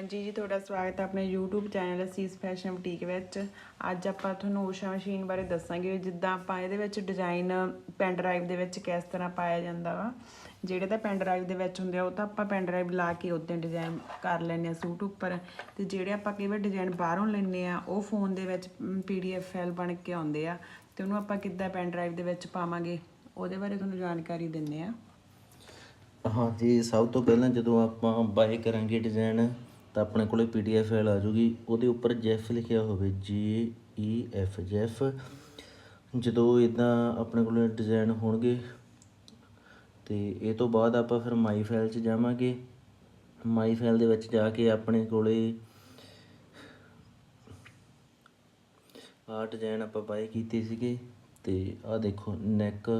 ਹਾਂਜੀ ਜੀ, ਤੁਹਾਡਾ ਸਵਾਗਤ ਹੈ ਆਪਣੇ YouTube channel Asees fashion boutique ਵਿੱਚ। ਅੱਜ ਆਪਾਂ ਤੁਹਾਨੂੰ ਊਸ਼ਾ ਮਸ਼ੀਨ ਬਾਰੇ ਦੱਸਾਂਗੇ, ਜਿੱਦਾਂ ਆਪਾਂ ਇਹਦੇ ਵਿੱਚ ਡਿਜ਼ਾਈਨ ਪੈਨ ਡਰਾਈਵ ਦੇ ਵਿੱਚ ਕਿਸ ਤਰ੍ਹਾਂ ਪਾਇਆ ਜਾਂਦਾ ਵਾ। ਜਿਹੜੇ ਤਾਂ ਪੈਨ ਡਰਾਈਵ ਦੇ ਵਿੱਚ ਹੁੰਦੇ ਆ, ਉਹ ਤਾਂ ਆਪਾਂ ਪੈਨ ਡਰਾਈਵ ਲਾ ਕੇ ਉੱਤੇ ਡਿਜ਼ਾਈਨ ਕਰ ਲੈਂਦੇ ਆ ਸੂਟ ਉੱਪਰ। ਤੇ ਜਿਹੜੇ ਆਪਾਂ ਕਈ ਵਾਰ ਡਿਜ਼ਾਈਨ ਬਾਹਰੋਂ ਲੈਂਦੇ ਆ ਉਹ ਫੋਨ ਦੇ ਵਿੱਚ PDF ਫਾਈਲ ਬਣ ਕੇ ਆਉਂਦੇ ਆ। ਤੇ ਉਹਨੂੰ ਆਪਾਂ ਕਿੱਦਾਂ ਪੈਨ ਡਰਾਈਵ ਦੇ ਵਿੱਚ ਪਾਵਾਂਗੇ, ਉਹਦੇ ਬਾਰੇ ਤੁਹਾਨੂੰ ਜਾਣਕਾਰੀ ਦਿੰਨੇ ਆ ਹਾਂਜੀ, ਸਭ ਤੋਂ ਪਹਿਲਾਂ ਜਦੋਂ ਆਪਾਂ ਬਾਏ ਕਰਾਂਗੇ ਡਿਜ਼ਾਈਨ ਤਾਂ ਆਪਣੇ ਕੋਲੇ ਪੀਡੀਐਫ ਫਾਈਲ ਆ ਜੂਗੀ ਉਹਦੇ ਉੱਪਰ ਜੈਫ ਲਿਖਿਆ ਹੋਵੇ ਜੀ ਈ ਐਫ ਜੈਫ। ਜਦੋਂ ਇਦਾਂ ਆਪਣੇ ਕੋਲੇ ਡਿਜ਼ਾਈਨ ਹੋਣਗੇ, ਤੇ ਇਹ ਤੋਂ ਬਾਅਦ ਆਪਾਂ ਫਿਰ ਮਾਈ ਫਾਈਲ 'ਚ ਜਾਵਾਂਗੇ। ਮਾਈ ਫਾਈਲ ਦੇ ਵਿੱਚ ਜਾ ਕੇ ਆਪਣੇ ਕੋਲੇ ਆਹ ਡਿਜ਼ਾਈਨ ਆਪਾਂ ਬਾਏ ਕੀਤੇ ਸੀਗੇ, ਤੇ ਆਹ ਦੇਖੋ ਨੈਕ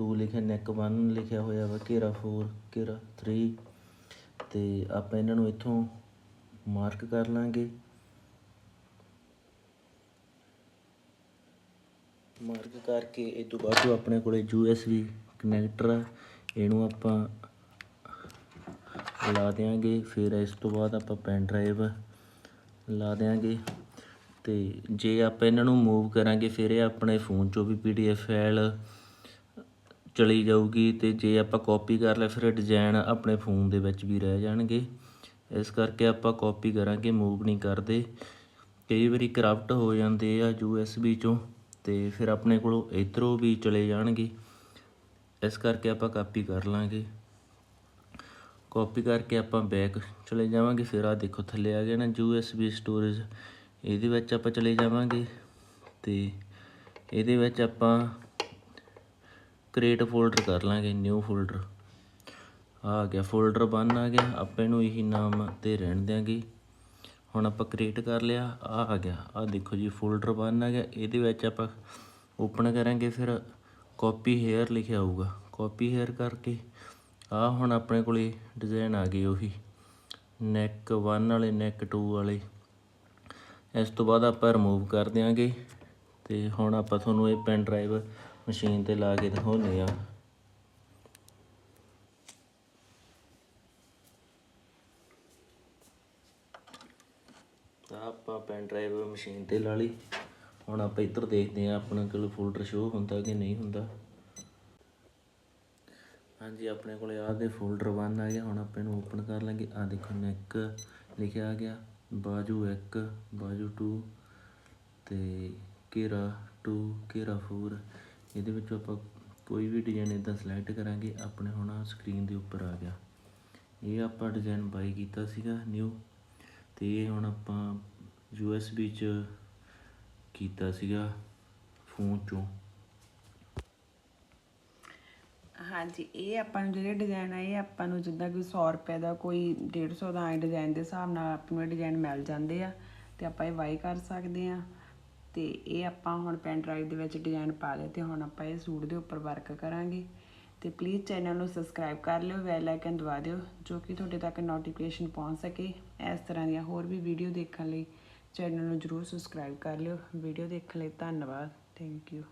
2 ਲਿਖਿਆ ਨੈਕ 1 ਲਿਖਿਆ ਹੋਇਆ ਵਾ, ਘੇਰਾ 4 ਘੇਰਾ 3 ਤੇ ਆਪਾਂ ਇਹਨਾਂ ਨੂੰ ਇੱਥੋਂ ਮਾਰਕ ਕਰ ਲਾਂਗੇ। ਮਾਰਕ ਕਰਕੇ ਇਹ ਤੋਂ ਬਾਅਦ ਜੋ ਆਪਣੇ ਕੋਲੇ USB ਕਨੈਕਟਰ ਆ, ਇਹਨੂੰ ਆਪਾਂ ਲਾ ਦਿਆਂਗੇ। ਫਿਰ ਇਸ ਤੋਂ ਬਾਅਦ ਆਪਾਂ ਪੈਨ ਡਰਾਈਵ ਲਾ ਦਿਆਂਗੇ। ਤੇ ਜੇ ਆਪਾਂ ਇਹਨਾਂ ਨੂੰ ਮੂਵ ਕਰਾਂਗੇ, ਫਿਰ ਇਹ ਆਪਣੇ ਫੋਨ 'ਚੋਂ ਵੀ PDF ਫਾਈਲ ਚਲੀ ਜਾਊਗੀ। ਤੇ ਜੇ ਆਪਾਂ ਕਾਪੀ ਕਰ ਲਿਆ, ਫਿਰ ਡਿਜ਼ਾਈਨ ਆਪਣੇ ਫੋਨ ਦੇ ਵਿੱਚ ਵੀ ਰਹਿ ਜਾਣਗੇ। ਇਸ ਕਰਕੇ ਆਪਾਂ ਕਾਪੀ ਕਰਾਂਗੇ ਮੂਵ ਨਹੀਂ ਕਰਦੇ। ਕਈ ਵਾਰੀ ਕਰਪਟ ਹੋ ਜਾਂਦੇ ਆ USB ਚੋਂ ਤੇ ਫਿਰ ਆਪਣੇ ਕੋਲੋਂ ਇਧਰੋਂ ਵੀ ਚਲੇ ਜਾਣਗੇ। ਇਸ ਕਰਕੇ ਆਪਾਂ ਕਾਪੀ ਕਰ ਲਾਂਗੇ। ਕਾਪੀ ਕਰਕੇ ਆਪਾਂ ਬੈਕ ਚਲੇ ਜਾਵਾਂਗੇ। ਫਿਰ ਆ ਦੇਖੋ ਥੱਲੇ ਆ ਗਿਆ ਨਾ USB ਸਟੋਰੇਜ ਇਹਦੇ ਵਿੱਚ ਆਪਾਂ ਚਲੇ ਜਾਵਾਂਗੇ ਤੇ ਇਹਦੇ ਵਿੱਚ ਆਪਾਂ ਕ੍ਰੀਏਟ ਫੋਲਡਰ ਕਰ ਲਾਂਗੇ ਨਿਊ ਫੋਲਡਰ ਆ ਗਿਆ ਫੋਲਡਰ ਬਣ ਆ ਗਿਆ, ਆਪਾਂ ਇਹਨੂੰ ਇਹੀ ਨਾਮ ਤੇ ਰਹਿਣ ਦਿਆਂਗੇ। ਹੁਣ ਆਪਾਂ ਕ੍ਰੀਏਟ ਕਰ ਲਿਆ, ਆ ਆ ਗਿਆ, ਆ ਦੇਖੋ ਜੀ ਫੋਲਡਰ ਬਣ ਆ ਗਿਆ, ਇਹਦੇ ਵਿੱਚ ਆਪਾਂ ਓਪਨ ਕਰਾਂਗੇ, ਫਿਰ ਕਾਪੀ ਹੇਅਰ ਲਿਖਿਆ ਹੋਊਗਾ। ਕਾਪੀ ਹੇਅਰ ਕਰਕੇ ਆ ਹੁਣ ਆਪਣੇ ਕੋਲੇ ਡਿਜ਼ਾਈਨ ਆ ਗਏ ਉਹੀ ਨੈਕ 1 ਵਾਲੇ ਨੈਕ 2 ਵਾਲੇ। ਇਸ ਤੋਂ ਬਾਅਦ ਆਪਾਂ ਰਿਮੂਵ ਕਰ ਦਿਆਂਗੇ, ਤੇ ਹੁਣ ਆਪਾਂ ਤੁਹਾਨੂੰ ਇਹ ਪੈਨ ਡਰਾਈਵ ਮਸ਼ੀਨ ਤੇ ਲਾ ਕੇ ਦਿਖਾਉਂਦੇ ਆ ਤਾਂ ਆਪਾਂ ਪੈਨ ਡਰਾਈਵ ਮਸ਼ੀਨ ਤੇ ਲਾ ਲਈ। ਹੁਣ ਆਪਾਂ ਇੱਧਰ ਦੇਖਦੇ ਆ ਆਪਣਾ ਕੋਲ ਫੋਲਡਰ ਸ਼ੋ ਹੁੰਦਾ ਕਿ ਨਹੀਂ ਹੁੰਦਾ। ਹਾਂਜੀ, ਆਪਣੇ ਕੋਲੇ ਆਹ ਦੇ ਫੋਲਡਰ 1 ਆ ਗਿਆ। ਹੁਣ ਆਪਾਂ ਇਹਨੂੰ ਓਪਨ ਕਰ ਲਾਂਗੇ। ਆ ਦੇਖੋ ਨੈਕ ਲਿਖਿਆ ਆ ਗਿਆ। ਬਾਜੂ 1 ਬਾਜੂ 2 ਤੇ ਘੇਰਾ 2 ਘੇਰਾ 4 ਇਹਦੇ ਵਿੱਚੋਂ ਆਪਾਂ ਕੋਈ ਵੀ ਡਿਜ਼ਾਈਨ ਇਦਾਂ ਸਿਲੈਕਟ ਕਰਾਂਗੇ। ਆਪਣੇ ਹੁਣ ਸਕਰੀਨ ਦੇ ਉੱਪਰ ਆ ਗਿਆ। ਇਹ ਆਪਾਂ ਡਿਜ਼ਾਈਨ ਬਾਈ ਕੀਤਾ ਸੀਗਾ ਨਿਊ ਤੇ ਇਹ ਹੁਣ ਆਪਾਂ USB ਚ ਕੀਤਾ ਸੀਗਾ ਫੋਨ ਚੋਂ। ਹਾਂਜੀ, ਇਹ ਆਪਾਂ ਨੂੰ ਜਿਹੜੇ ਡਿਜ਼ਾਈਨ ਆ, ਇਹ ਆਪਾਂ ਨੂੰ ਜਿੱਦਾਂ ਕੋਈ 100 ਰੁਪਏ ਦਾ ਕੋਈ 150 ਦਾ ਐ ਡਿਜ਼ਾਈਨ ਦੇ ਹਿਸਾਬ ਨਾਲ ਆਪਾਂ ਨੂੰ ਡਿਜ਼ਾਈਨ ਮਿਲ ਜਾਂਦੇ ਆ ਤੇ ਆਪਾਂ ਇਹ ਵਾਈ ਕਰ ਸਕਦੇ ਆ। ਤੇ ਇਹ ਆਪਾਂ ਹੁਣ ਪੈਨ ਡਰਾਈਵ ਦੇ ਵਿੱਚ ਡਿਜ਼ਾਈਨ ਪਾ ਲਏ ਤੇ ਹੁਣ ਆਪਾਂ ਇਹ ਸੂਟ ਦੇ ਉੱਪਰ ਵਰਕ ਕਰਾਂਗੇ। ਤੇ ਪਲੀਜ਼ ਚੈਨਲ ਨੂੰ ਸਬਸਕ੍ਰਾਈਬ ਕਰ ਲਿਓ ਬੈਲ ਆਈਕਨ ਦਬਾ ਦਿਓ, ਜੋ ਕਿ ਤੁਹਾਡੇ ਤੱਕ ਨੋਟੀਫਿਕੇਸ਼ਨ ਪਹੁੰਚ ਸਕੇ। ਇਸ ਤਰ੍ਹਾਂ ਦੀਆਂ ਹੋਰ ਵੀ ਵੀਡੀਓ ਦੇਖਣ ਲਈ ਚੈਨਲ ਨੂੰ ਜਰੂਰ ਸਬਸਕ੍ਰਾਈਬ ਕਰ ਲਿਓ। ਵੀਡੀਓ ਦੇਖਣ ਲਈ ਧੰਨਵਾਦ। Thank you